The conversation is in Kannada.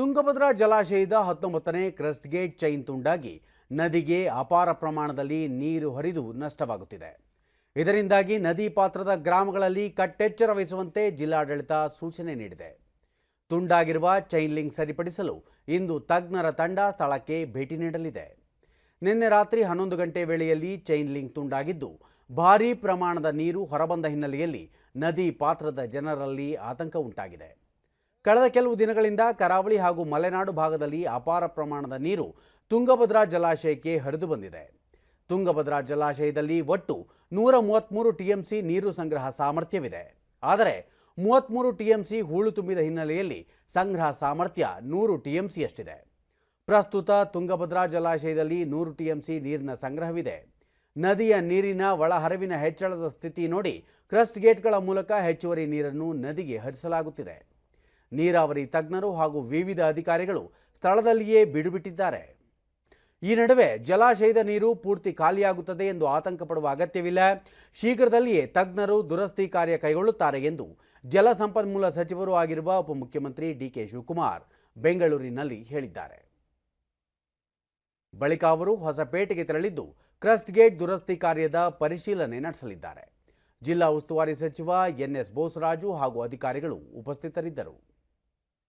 ತುಂಗಭದ್ರಾ ಜಲಾಶಯದ ಹತ್ತೊಂಬತ್ತನೇ ಕ್ರಸ್ಟ್ ಗೇಟ್ ಚೈನ್ ತುಂಡಾಗಿ ನದಿಗೆ ಅಪಾರ ಪ್ರಮಾಣದಲ್ಲಿ ನೀರು ಹರಿದು ನಷ್ಟವಾಗುತ್ತಿದೆ. ಇದರಿಂದಾಗಿ ನದಿ ಪಾತ್ರದ ಗ್ರಾಮಗಳಲ್ಲಿ ಕಟ್ಟೆಚ್ಚರ ವಹಿಸುವಂತೆ ಜಿಲ್ಲಾಡಳಿತ ಸೂಚನೆ ನೀಡಿದೆ. ತುಂಡಾಗಿರುವ ಚೈನ್ ಲಿಂಕ್ ಸರಿಪಡಿಸಲು ಇಂದು ತಜ್ಞರ ತಂಡ ಸ್ಥಳಕ್ಕೆ ಭೇಟಿ ನೀಡಲಿದೆ. ನಿನ್ನೆ ರಾತ್ರಿ ಹನ್ನೊಂದು ಗಂಟೆ ವೇಳೆಯಲ್ಲಿ ಚೈನ್ ಲಿಂಕ್ ತುಂಡಾಗಿದ್ದು, ಭಾರೀ ಪ್ರಮಾಣದ ನೀರು ಹೊರಬಂದ ಹಿನ್ನೆಲೆಯಲ್ಲಿ ನದಿ ಪಾತ್ರದ ಜನರಲ್ಲಿ ಆತಂಕ ಉಂಟಾಗಿದೆ. ಕಳೆದ ಕೆಲವು ದಿನಗಳಿಂದ ಕರಾವಳಿ ಹಾಗೂ ಮಲೆನಾಡು ಭಾಗದಲ್ಲಿ ಅಪಾರ ಪ್ರಮಾಣದ ನೀರು ತುಂಗಭದ್ರಾ ಜಲಾಶಯಕ್ಕೆ ಹರಿದು ಬಂದಿದೆ. ತುಂಗಭದ್ರಾ ಜಲಾಶಯದಲ್ಲಿ ಒಟ್ಟು ನೂರ ಮೂವತ್ತ್ಮೂರು ಟಿಎಂಸಿ ನೀರು ಸಂಗ್ರಹ ಸಾಮರ್ಥ್ಯವಿದೆ. ಆದರೆ ಮೂವತ್ತ್ಮೂರು ಟಿಎಂಸಿ ಹೂಳು ತುಂಬಿದ ಹಿನ್ನೆಲೆಯಲ್ಲಿ ಸಂಗ್ರಹ ಸಾಮರ್ಥ್ಯ ನೂರು ಟಿಎಂಸಿಯಷ್ಟಿದೆ. ಪ್ರಸ್ತುತ ತುಂಗಭದ್ರಾ ಜಲಾಶಯದಲ್ಲಿ ನೂರು ಟಿಎಂಸಿ ನೀರಿನ ಸಂಗ್ರಹವಿದೆ. ನದಿಯ ನೀರಿನ ಒಳಹರಿವಿನ ಹೆಚ್ಚಳದ ಸ್ಥಿತಿ ನೋಡಿ ಕ್ರಸ್ಟ್ ಗೇಟ್ಗಳ ಮೂಲಕ ಹೆಚ್ಚುವರಿ ನೀರನ್ನು ನದಿಗೆ ಹರಿಸಲಾಗುತ್ತಿದೆ. ನೀರಾವರಿ ತಜ್ಞರು ಹಾಗೂ ವಿವಿಧ ಅಧಿಕಾರಿಗಳು ಸ್ಥಳದಲ್ಲಿಯೇ ಬಿಡುಬಿಟ್ಟಿದ್ದಾರೆ. ಈ ನಡುವೆ ಜಲಾಶಯದ ನೀರು ಪೂರ್ತಿ ಖಾಲಿಯಾಗುತ್ತದೆ ಎಂದು ಆತಂಕ ಪಡುವ ಅಗತ್ಯವಿಲ್ಲ. ಶೀಘ್ರದಲ್ಲಿಯೇ ತಜ್ಞರು ದುರಸ್ತಿ ಕಾರ್ಯ ಕೈಗೊಳ್ಳುತ್ತಾರೆ ಎಂದು ಜಲಸಂಪನ್ಮೂಲ ಸಚಿವರೂ ಆಗಿರುವ ಉಪಮುಖ್ಯಮಂತ್ರಿ ಡಿಕೆ ಶಿವಕುಮಾರ್ ಬೆಂಗಳೂರಿನಲ್ಲಿ ಹೇಳಿದ್ದಾರೆ. ಬಳಿಕ ಅವರು ಹೊಸಪೇಟೆಗೆ ತೆರಳಿದ್ದು ಕ್ರಸ್ಟ್ ಗೇಟ್ ದುರಸ್ತಿ ಕಾರ್ಯದ ಪರಿಶೀಲನೆ ನಡೆಸಲಿದ್ದಾರೆ. ಜಿಲ್ಲಾ ಉಸ್ತುವಾರಿ ಸಚಿವ ಎನ್ಎಸ್ ಬೋಸರಾಜು ಹಾಗೂ ಅಧಿಕಾರಿಗಳು ಉಪಸ್ಥಿತರಿದ್ದರು.